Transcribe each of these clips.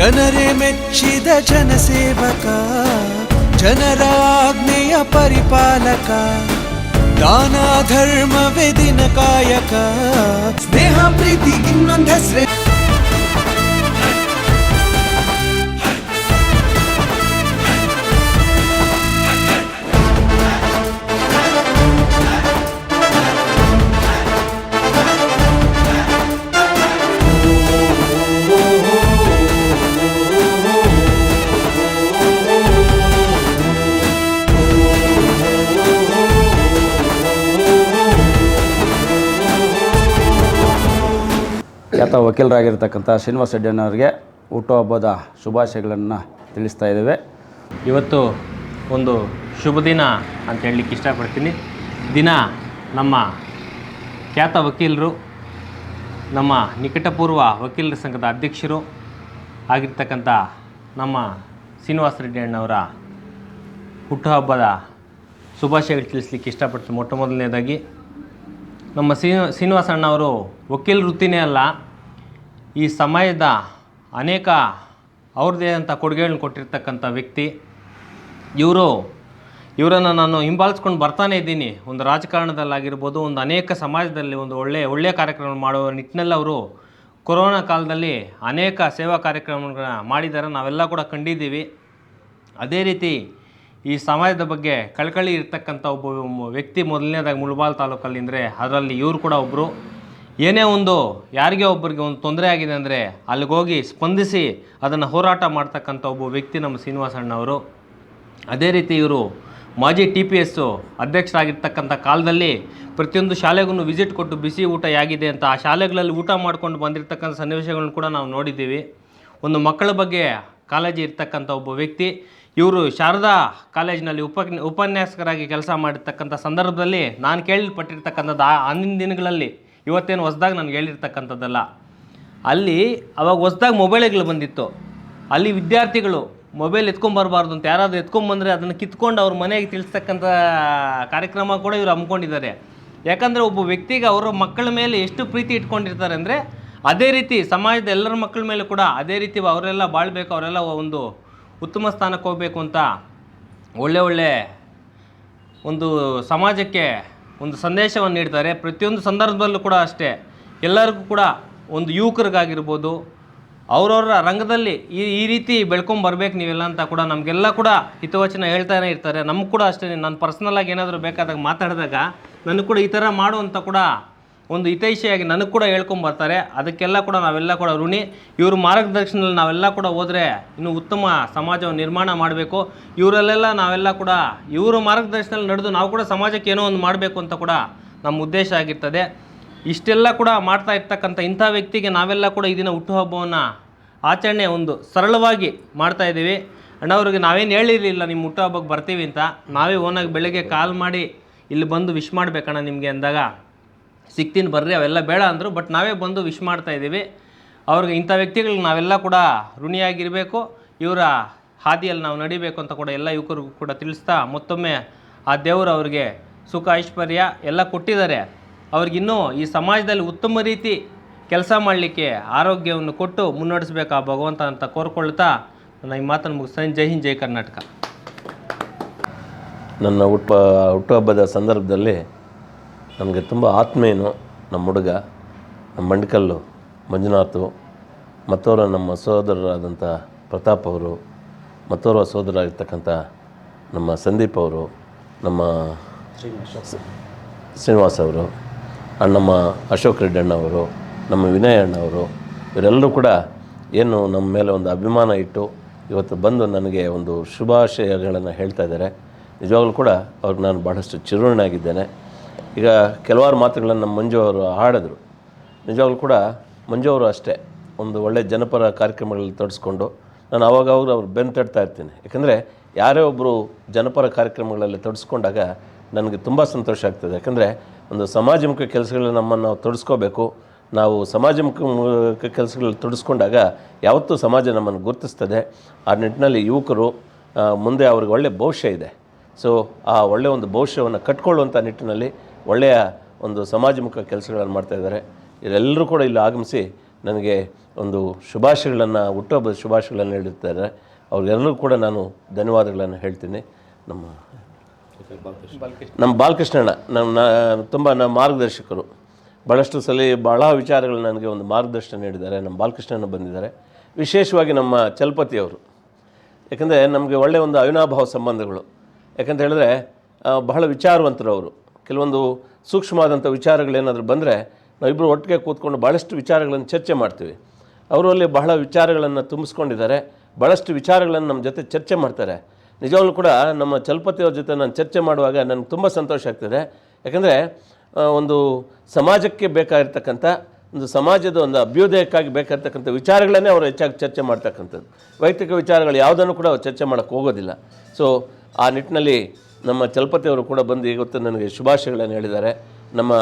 ಜನರೇ ಮೆಚ್ಚಿದ ಜನಸೇವಕ ಜನರ ಆಜ್ಞೆಯ ಪರಿಪಾಲಕ ದಾನ ಧರ್ಮವೇ ದಿನ ಕಾಯಕ ಸ್ನೇಹ ಪ್ರೀತಿ ಇನ್ನೊಂದು ಹೆಸ್ರೇ ಖ್ಯಾತ ವಕೀಲರಾಗಿರ್ತಕ್ಕಂಥ ಶ್ರೀನಿವಾಸ ರೆಡ್ಡಿಯನ್ನವರಿಗೆ ಹುಟ್ಟುಹಬ್ಬದ ಶುಭಾಶಯಗಳನ್ನು ತಿಳಿಸ್ತಾ ಇದ್ದೇವೆ. ಇವತ್ತು ಒಂದು ಶುಭ ದಿನ ಅಂತ ಹೇಳಲಿಕ್ಕೆ ಇಷ್ಟಪಡ್ತೀನಿ. ದಿನ ನಮ್ಮ ಖ್ಯಾತ ವಕೀಲರು, ನಮ್ಮ ನಿಕಟಪೂರ್ವ ವಕೀಲರ ಸಂಘದ ಅಧ್ಯಕ್ಷರು ಆಗಿರ್ತಕ್ಕಂಥ ನಮ್ಮ ಶ್ರೀನಿವಾಸ ರೆಡ್ಡಿ ಅಣ್ಣವರ ಹುಟ್ಟುಹಬ್ಬದ ಶುಭಾಶಯಗಳು ತಿಳಿಸ್ಲಿಕ್ಕೆ ಇಷ್ಟಪಡ್ತೀನಿ. ಮೊಟ್ಟ ಮೊದಲನೇದಾಗಿ, ನಮ್ಮ ಶ್ರೀ, ಶ್ರೀನಿವಾಸ ಅಣ್ಣವರು ವಕೀಲ ವೃತ್ತಿನೇ ಅಲ್ಲ ಈ ಸಮಯದ ಅನೇಕ ಅವ್ರದ್ದೇ ಆದಂಥ ಕೊಡುಗೆಗಳನ್ನ ಕೊಟ್ಟಿರ್ತಕ್ಕಂಥ ವ್ಯಕ್ತಿ. ಇವರು, ಇವರನ್ನು ನಾನು ಹಿಂಬಾಲಿಸ್ಕೊಂಡು ಬರ್ತಾನೆ ಇದ್ದೀನಿ. ಒಂದು ರಾಜಕಾರಣದಲ್ಲಾಗಿರ್ಬೋದು, ಒಂದು ಅನೇಕ ಸಮಾಜದಲ್ಲಿ ಒಂದು ಒಳ್ಳೆಯ ಒಳ್ಳೆಯ ಕಾರ್ಯಕ್ರಮ ಮಾಡುವ ನಿಟ್ಟಿನಲ್ಲಿ ಅವರು ಕೊರೋನಾ ಕಾಲದಲ್ಲಿ ಅನೇಕ ಸೇವಾ ಕಾರ್ಯಕ್ರಮಗಳನ್ನ ಮಾಡಿದ್ದಾರೆ. ನಾವೆಲ್ಲ ಕೂಡ ಕಂಡಿದ್ದೀವಿ. ಅದೇ ರೀತಿ ಈ ಸಮಾಜದ ಬಗ್ಗೆ ಕಳಕಳಿ ಇರ್ತಕ್ಕಂಥ ಒಬ್ಬ ವ್ಯಕ್ತಿ ಮೊದಲನೇದಾಗಿ ಮುಳಬಾಲ್ ತಾಲೂಕಲ್ಲಿ ಅಂದರೆ ಅದರಲ್ಲಿ ಇವರು ಕೂಡ ಒಬ್ಬರು ಏನೇ ಒಂದು ಯಾರಿಗೆ ಒಬ್ಬರಿಗೆ ಒಂದು ತೊಂದರೆ ಆಗಿದೆ ಅಂದರೆ ಅಲ್ಲಿಗೋಗಿ ಸ್ಪಂದಿಸಿ ಅದನ್ನು ಹೋರಾಟ ಮಾಡ್ತಕ್ಕಂಥ ಒಬ್ಬ ವ್ಯಕ್ತಿ ನಮ್ಮ ಶ್ರೀನಿವಾಸಣ್ಣವರು ಅದೇ ರೀತಿ ಇವರು ಮಾಜಿ ಟಿ ಪಿ ಎಸ್ಸು ಅಧ್ಯಕ್ಷರಾಗಿರ್ತಕ್ಕಂಥ ಕಾಲದಲ್ಲಿ ಪ್ರತಿಯೊಂದು ಶಾಲೆಗೂ ವಿಸಿಟ್ ಕೊಟ್ಟು ಬಿಸಿ ಊಟ ಆಗಿದೆ ಅಂತ ಆ ಶಾಲೆಗಳಲ್ಲಿ ಊಟ ಮಾಡ್ಕೊಂಡು ಬಂದಿರತಕ್ಕಂಥ ಸನ್ನಿವೇಶಗಳನ್ನು ಕೂಡ ನಾವು ನೋಡಿದ್ದೀವಿ. ಒಂದು ಮಕ್ಕಳ ಬಗ್ಗೆ ಕಾಲೇಜಿ ಇರ್ತಕ್ಕಂಥ ಒಬ್ಬ ವ್ಯಕ್ತಿ, ಇವರು ಶಾರದಾ ಕಾಲೇಜಿನಲ್ಲಿ ಉಪ ಉಪನ್ಯಾಸಕರಾಗಿ ಕೆಲಸ ಮಾಡಿರ್ತಕ್ಕಂಥ ಸಂದರ್ಭದಲ್ಲಿ ನಾನು ಕೇಳಲ್ಪಟ್ಟಿರ್ತಕ್ಕಂಥದ್ದು ಆ ಅಂದಿನ ದಿನಗಳಲ್ಲಿ ಇವತ್ತೇನು ಹೊಸ್ದಾಗಿ ನನಗೆ ಹೇಳಿರ್ತಕ್ಕಂಥದ್ದಲ್ಲ. ಅಲ್ಲಿ ಅವಾಗ ಹೊಸ್ದಾಗಿ ಮೊಬೈಲ್ಗಳು ಬಂದಿತ್ತು. ಅಲ್ಲಿ ವಿದ್ಯಾರ್ಥಿಗಳು ಮೊಬೈಲ್ ಎತ್ಕೊಂಬರ್ಬಾರ್ದು ಅಂತ ಯಾರಾದರೂ ಎತ್ಕೊಂಬಂದರೆ ಅದನ್ನು ಕಿತ್ಕೊಂಡು ಅವ್ರ ಮನೆಗೆ ತಿಳಿಸ್ತಕ್ಕಂಥ ಕಾರ್ಯಕ್ರಮ ಕೂಡ ಇವರು ಹಮ್ಮಿಕೊಂಡಿದ್ದಾರೆ. ಯಾಕಂದರೆ ಒಬ್ಬ ವ್ಯಕ್ತಿಗೆ ಅವರ ಮಕ್ಕಳ ಮೇಲೆ ಎಷ್ಟು ಪ್ರೀತಿ ಇಟ್ಕೊಂಡಿರ್ತಾರೆ ಅಂದರೆ ಅದೇ ರೀತಿ ಸಮಾಜದ ಎಲ್ಲರ ಮಕ್ಕಳ ಮೇಲೆ ಕೂಡ ಅದೇ ರೀತಿ ಅವರೆಲ್ಲ ಬಾಳ್ಬೇಕು, ಅವರೆಲ್ಲ ಒಂದು ಉತ್ತಮ ಸ್ಥಾನಕ್ಕೆ ಹೋಗಬೇಕು ಅಂತ ಒಳ್ಳೆ ಒಳ್ಳೆ ಒಂದು ಸಮಾಜಕ್ಕೆ ಒಂದು ಸಂದೇಶವನ್ನು ನೀಡ್ತಾರೆ. ಪ್ರತಿಯೊಂದು ಸಂದರ್ಭದಲ್ಲೂ ಕೂಡ ಅಷ್ಟೇ. ಎಲ್ಲರಿಗೂ ಕೂಡ ಒಂದು ಯುವಕರಿಗಾಗಿರ್ಬೋದು, ಅವರವರ ರಂಗದಲ್ಲಿ ಈ ಈ ರೀತಿ ಬೆಳ್ಕೊಂಡು ಬರಬೇಕು ನೀವೆಲ್ಲ ಅಂತ ಕೂಡ ನಮಗೆಲ್ಲ ಕೂಡ ಹಿತವಚನ ಹೇಳ್ತಾನೆ ಇರ್ತಾರೆ. ನಮ್ಗೆ ಕೂಡ ಅಷ್ಟೇ ನಾನು ಪರ್ಸ್ನಲಾಗಿ ಏನಾದರೂ ಬೇಕಾದಾಗ ಮಾತಾಡಿದಾಗ ನನಗೆ ಕೂಡ ಈ ಥರ ಮಾಡು ಅಂತ ಕೂಡ ಒಂದು ಹಿತೈಷಿಯಾಗಿ ನನಗೆ ಕೂಡ ಹೇಳ್ಕೊಂಬರ್ತಾರೆ ಅದಕ್ಕೆಲ್ಲ ಕೂಡ ನಾವೆಲ್ಲ ಕೂಡ ಋಣಿ. ಇವ್ರ ಮಾರ್ಗದರ್ಶನದಲ್ಲಿ ನಾವೆಲ್ಲ ಕೂಡ ಹೋದರೆ ಇನ್ನು ಉತ್ತಮ ಸಮಾಜವನ್ನು ನಿರ್ಮಾಣ ಮಾಡಬೇಕು. ಇವರಲ್ಲೆಲ್ಲ ನಾವೆಲ್ಲ ಕೂಡ, ಇವರು ಮಾರ್ಗದರ್ಶನದಲ್ಲಿ ನಡೆದು ನಾವು ಕೂಡ ಸಮಾಜಕ್ಕೆ ಏನೋ ಒಂದು ಮಾಡಬೇಕು ಅಂತ ಕೂಡ ನಮ್ಮ ಉದ್ದೇಶ ಆಗಿರ್ತದೆ. ಇಷ್ಟೆಲ್ಲ ಕೂಡ ಮಾಡ್ತಾ ಇರ್ತಕ್ಕಂಥ ಇಂಥ ವ್ಯಕ್ತಿಗೆ ನಾವೆಲ್ಲ ಕೂಡ ಈ ದಿನ ಹುಟ್ಟುಹಬ್ಬವನ್ನು ಆಚರಣೆ ಒಂದು ಸರಳವಾಗಿ ಮಾಡ್ತಾ ಇದ್ದೀವಿ. ಅಣ್ಣವ್ರಿಗೆ ನಾವೇನು ಹೇಳಿರಲಿಲ್ಲ, ನಿಮ್ಮ ಹುಟ್ಟುಹಬ್ಬಕ್ಕೆ ಬರ್ತೀವಿ ಅಂತ. ನಾವೇ ಓನಾಗಿ ಬೆಳಗ್ಗೆ ಕಾಲ್ ಮಾಡಿ, ಇಲ್ಲಿ ಬಂದು ವಿಶ್ ಮಾಡಬೇಕಣ್ಣ ನಿಮಗೆ ಅಂದಾಗ ಸಿಗ್ತೀನಿ ಬರ್ರಿ, ಅವೆಲ್ಲ ಬೇಡ ಅಂದರು ಬಟ್ ನಾವೇ ಬಂದು ವಿಶ್ ಮಾಡ್ತಾ ಇದ್ದೀವಿ. ಅವ್ರಿಗೆ ಇಂಥ ವ್ಯಕ್ತಿಗಳಿಗೆ ನಾವೆಲ್ಲ ಕೂಡ ಋಣಿಯಾಗಿರಬೇಕು. ಇವರ ಹಾದಿಯಲ್ಲಿ ನಾವು ನಡಿಬೇಕು ಅಂತ ಕೂಡ ಎಲ್ಲ ಯುವಕರಿಗೂ ಕೂಡ ತಿಳಿಸ್ತಾ, ಮತ್ತೊಮ್ಮೆ ಆ ದೇವರು ಅವ್ರಿಗೆ ಸುಖ, ಐಶ್ವರ್ಯ ಎಲ್ಲ ಕೊಟ್ಟಿದ್ದಾರೆ. ಅವ್ರಿಗಿನ್ನೂ ಈ ಸಮಾಜದಲ್ಲಿ ಉತ್ತಮ ರೀತಿ ಕೆಲಸ ಮಾಡಲಿಕ್ಕೆ ಆರೋಗ್ಯವನ್ನು ಕೊಟ್ಟು ಮುನ್ನಡೆಸಬೇಕು ಆ ಭಗವಂತ ಅಂತ ಕೋರ್ಕೊಳ್ತಾ ನನ್ನ ಈ ಮಾತನ್ನು ಮುಗಿಸ್ತೇನೆ ಜೈ ಹಿಂದ್, ಜೈ ಕರ್ನಾಟಕ. ನನ್ನ ಹುಟ್ಟು ಹುಟ್ಟುಹಬ್ಬದ ಸಂದರ್ಭದಲ್ಲಿ ನಮಗೆ ತುಂಬ ಆತ್ಮೀಯನು ನಮ್ಮ ಹುಡುಗ, ನಮ್ಮ ಮಂಡ್ಕಲ್ಲು ಮಂಜುನಾಥು ಮತ್ತೋರ ನಮ್ಮ ಸಹೋದರರಾದಂಥ ಪ್ರತಾಪ್ ಅವರು, ಮತ್ತೋರ್ವ ಸಹೋದರಾಗಿರ್ತಕ್ಕಂಥ ನಮ್ಮ ಸಂದೀಪ್ ಅವರು, ನಮ್ಮ ಶ್ರೀನಿವಾಸ ಶ್ರೀನಿವಾಸ್ ಅವರು ನಮ್ಮ ಅಶೋಕ್ ರೆಡ್ಡಿ ಅಣ್ಣವರು ನಮ್ಮ ವಿನಯ ಅಣ್ಣವರು ಇವರೆಲ್ಲರೂ ಕೂಡ ಏನು ನಮ್ಮ ಮೇಲೆ ಒಂದು ಅಭಿಮಾನ ಇಟ್ಟು ಇವತ್ತು ಬಂದು ನನಗೆ ಒಂದು ಶುಭಾಶಯಗಳನ್ನು ಹೇಳ್ತಾ ಇದ್ದಾರೆ. ನಿಜವಾಗಲೂ ಕೂಡ ಅವ್ರಿಗೆ ನಾನು ಬಹಳಷ್ಟು ಚಿರುಣಾಗಿದ್ದೇನೆ ಈಗ ಕೆಲವಾರು ಮಾತುಗಳನ್ನು ನಮ್ಮ ಮಂಜು ಅವರು ಹಾಡಿದ್ರು. ನಿಜವಾಗ್ಲೂ ಕೂಡ ಮಂಜು ಅವರು ಅಷ್ಟೇ ಒಂದು ಒಳ್ಳೆಯ ಜನಪರ ಕಾರ್ಯಕ್ರಮಗಳಲ್ಲಿ ತೊಡಸ್ಕೊಂಡು ನಾನು ಅವಾಗವಾಗ ಅವ್ರು ಬೆನ್ನು ತಟ್ತಾ ಇರ್ತೀನಿ. ಯಾಕಂದರೆ ಯಾರೇ ಒಬ್ಬರು ಜನಪರ ಕಾರ್ಯಕ್ರಮಗಳಲ್ಲಿ ತೊಡಸ್ಕೊಂಡಾಗ ನನಗೆ ತುಂಬ ಸಂತೋಷ ಆಗ್ತದೆ. ಯಾಕಂದರೆ ಒಂದು ಸಮಾಜಮುಖ ಕೆಲಸಗಳನ್ನ ನಮ್ಮನ್ನು ನಾವು ತೊಡಸ್ಕೋಬೇಕು. ನಾವು ಸಮಾಜಮುಖ ಕೆಲಸಗಳಲ್ಲಿ ತೊಡಸ್ಕೊಂಡಾಗ ಯಾವತ್ತೂ ಸಮಾಜ ನಮ್ಮನ್ನು ಗುರುತಿಸ್ತದೆ. ಆ ನಿಟ್ಟಿನಲ್ಲಿ ಯುವಕರು ಮುಂದೆ ಅವ್ರಿಗೆ ಒಳ್ಳೆಯ ಭವಿಷ್ಯ ಇದೆ. ಸೊ ಆ ಒಳ್ಳೆಯ ಒಂದು ಭವಿಷ್ಯವನ್ನು ಕಟ್ಕೊಳ್ಳುವಂಥ ನಿಟ್ಟಿನಲ್ಲಿ ಒಳ್ಳೆಯ ಒಂದು ಸಮಾಜಮುಖ ಕೆಲಸಗಳನ್ನು ಮಾಡ್ತಾ ಇದ್ದಾರೆ. ಇವರೆಲ್ಲರೂ ಕೂಡ ಇಲ್ಲಿ ಆಗಮಿಸಿ ನನಗೆ ಒಂದು ಶುಭಾಶಯಗಳನ್ನು ಹುಟ್ಟುಹಬ್ಬದ ಶುಭಾಶಯಗಳನ್ನು ಹೇಳಿರ್ತಾರೆ ಅವ್ರಿಗೆಲ್ಲರೂ ಕೂಡ ನಾನು ಧನ್ಯವಾದಗಳನ್ನು ಹೇಳ್ತೀನಿ. ನಮ್ಮ ನಮ್ಮ ಬಾಲಕೃಷ್ಣಣ್ಣ ನಮ್ಮ ತುಂಬ ನಮ್ಮ ಮಾರ್ಗದರ್ಶಕರು. ಭಾಳಷ್ಟು ಸಲ ಭಾಳ ವಿಚಾರಗಳು ನನಗೆ ಒಂದು ಮಾರ್ಗದರ್ಶನ ನೀಡಿದ್ದಾರೆ. ನಮ್ಮ ಬಾಲಕೃಷ್ಣಣ್ಣ ಬಂದಿದ್ದಾರೆ. ವಿಶೇಷವಾಗಿ ನಮ್ಮ ಚಲಪತಿಯವರು ಯಾಕಂದರೆ ನಮಗೆ ಒಳ್ಳೆಯ ಒಂದು ಅವಿನಾಭಾವ ಸಂಬಂಧಗಳು. ಯಾಕಂತ ಹೇಳಿದ್ರೆ ಬಹಳ ವಿಚಾರವಂತರು ಅವರು. ಕೆಲವೊಂದು ಸೂಕ್ಷ್ಮವಾದಂಥ ವಿಚಾರಗಳೇನಾದರೂ ಬಂದರೆ ನಾವಿಬ್ಬರು ಒಟ್ಟಿಗೆ ಕೂತ್ಕೊಂಡು ಭಾಳಷ್ಟು ವಿಚಾರಗಳನ್ನು ಚರ್ಚೆ ಮಾಡ್ತೀವಿ. ಅವರು ಅಲ್ಲಿ ಬಹಳ ವಿಚಾರಗಳನ್ನು ತುಂಬಿಸ್ಕೊಂಡಿದ್ದಾರೆ. ಭಾಳಷ್ಟು ವಿಚಾರಗಳನ್ನು ನಮ್ಮ ಜೊತೆ ಚರ್ಚೆ ಮಾಡ್ತಾರೆ. ನಿಜವಾಗ್ಲೂ ಕೂಡ ನಮ್ಮ ಚಲಪತಿಯವ್ರ ಜೊತೆ ನಾನು ಚರ್ಚೆ ಮಾಡುವಾಗ ನನಗೆ ತುಂಬ ಸಂತೋಷ ಆಗ್ತದೆ. ಯಾಕಂದರೆ ಒಂದು ಸಮಾಜಕ್ಕೆ ಬೇಕಾಗಿರ್ತಕ್ಕಂಥ, ಒಂದು ಸಮಾಜದ ಒಂದು ಅಭ್ಯುದಯಕ್ಕಾಗಿ ಬೇಕಾಗಿರ್ತಕ್ಕಂಥ ವಿಚಾರಗಳನ್ನೇ ಅವರು ಹೆಚ್ಚಾಗಿ ಚರ್ಚೆ ಮಾಡ್ತಕ್ಕಂಥದ್ದು. ವೈಯಕ್ತಿಕ ವಿಚಾರಗಳು ಯಾವುದನ್ನು ಕೂಡ ಅವ್ರು ಚರ್ಚೆ ಮಾಡೋಕ್ಕೆ ಹೋಗೋದಿಲ್ಲ. ಸೊ ಆ ನಿಟ್ಟಿನಲ್ಲಿ ನಮ್ಮ ಚಲಪತಿಯವರು ಕೂಡ ಬಂದು ಇವತ್ತು ನನಗೆ ಶುಭಾಶಯಗಳನ್ನು ಹೇಳಿದ್ದಾರೆ. ನಮ್ಮ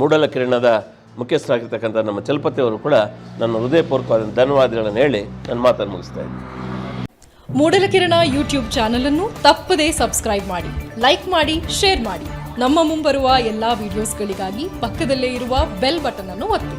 ಮೂಡಲ ಕಿರಣದ ಮುಖ್ಯಸ್ಥರಾಗಿರ್ತಕ್ಕಂಥ ನಮ್ಮ ಚಲಪತಿಯವರು ಕೂಡ ನನ್ನ ಹೃದಯಪೂರ್ವಕವಾದ ಧನ್ಯವಾದಗಳನ್ನು ಹೇಳಿ ನನ್ನ ಮಾತನ್ನು ಮುಗಿಸ್ತಾ ಇದ್ದೀನಿ. ಮೂಡಲಕಿರಣ ಯೂಟ್ಯೂಬ್ ಚಾನಲ್ ಅನ್ನು ತಪ್ಪದೇ ಸಬ್ಸ್ಕ್ರೈಬ್ ಮಾಡಿ, ಲೈಕ್ ಮಾಡಿ, ಶೇರ್ ಮಾಡಿ. ನಮ್ಮ ಮುಂಬರುವ ಎಲ್ಲಾ ವಿಡಿಯೋಸ್ಗಳಿಗಾಗಿ ಪಕ್ಕದಲ್ಲೇ ಇರುವ ಬೆಲ್ ಬಟನ್ ಅನ್ನು ಒತ್ತಿ.